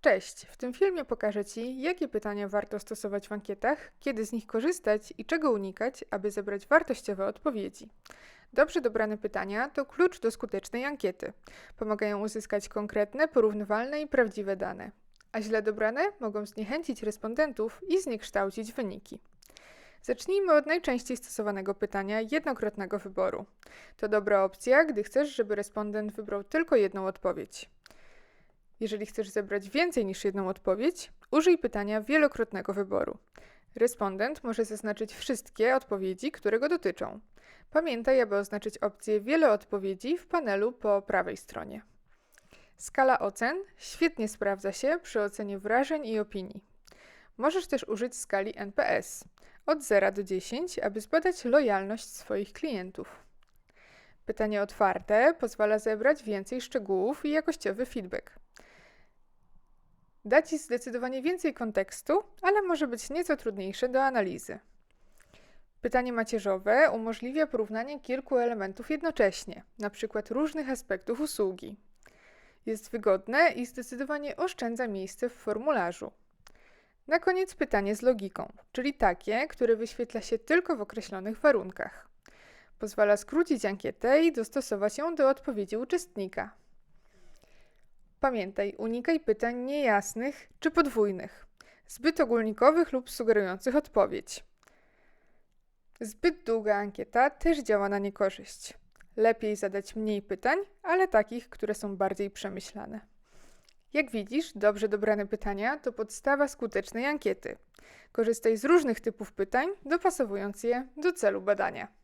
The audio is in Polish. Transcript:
Cześć! W tym filmie pokażę Ci, jakie pytania warto stosować w ankietach, kiedy z nich korzystać i czego unikać, aby zebrać wartościowe odpowiedzi. Dobrze dobrane pytania to klucz do skutecznej ankiety. Pomagają uzyskać konkretne, porównywalne i prawdziwe dane. A źle dobrane mogą zniechęcić respondentów i zniekształcić wyniki. Zacznijmy od najczęściej stosowanego pytania jednokrotnego wyboru. To dobra opcja, gdy chcesz, żeby respondent wybrał tylko jedną odpowiedź. Jeżeli chcesz zebrać więcej niż jedną odpowiedź, użyj pytania wielokrotnego wyboru. Respondent może zaznaczyć wszystkie odpowiedzi, które go dotyczą. Pamiętaj, aby oznaczyć opcję Wiele odpowiedzi w panelu po prawej stronie. Skala ocen świetnie sprawdza się przy ocenie wrażeń i opinii. Możesz też użyć skali NPS od 0 do 10, aby zbadać lojalność swoich klientów. Pytanie otwarte pozwala zebrać więcej szczegółów i jakościowy feedback. Da Ci zdecydowanie więcej kontekstu, ale może być nieco trudniejsze do analizy. Pytanie macierzowe umożliwia porównanie kilku elementów jednocześnie, np. różnych aspektów usługi. Jest wygodne i zdecydowanie oszczędza miejsce w formularzu. Na koniec pytanie z logiką, czyli takie, które wyświetla się tylko w określonych warunkach. Pozwala skrócić ankietę i dostosować ją do odpowiedzi uczestnika. Pamiętaj, unikaj pytań niejasnych czy podwójnych, zbyt ogólnikowych lub sugerujących odpowiedź. Zbyt długa ankieta też działa na niekorzyść. Lepiej zadać mniej pytań, ale takich, które są bardziej przemyślane. Jak widzisz, dobrze dobrane pytania to podstawa skutecznej ankiety. Korzystaj z różnych typów pytań, dopasowując je do celu badania.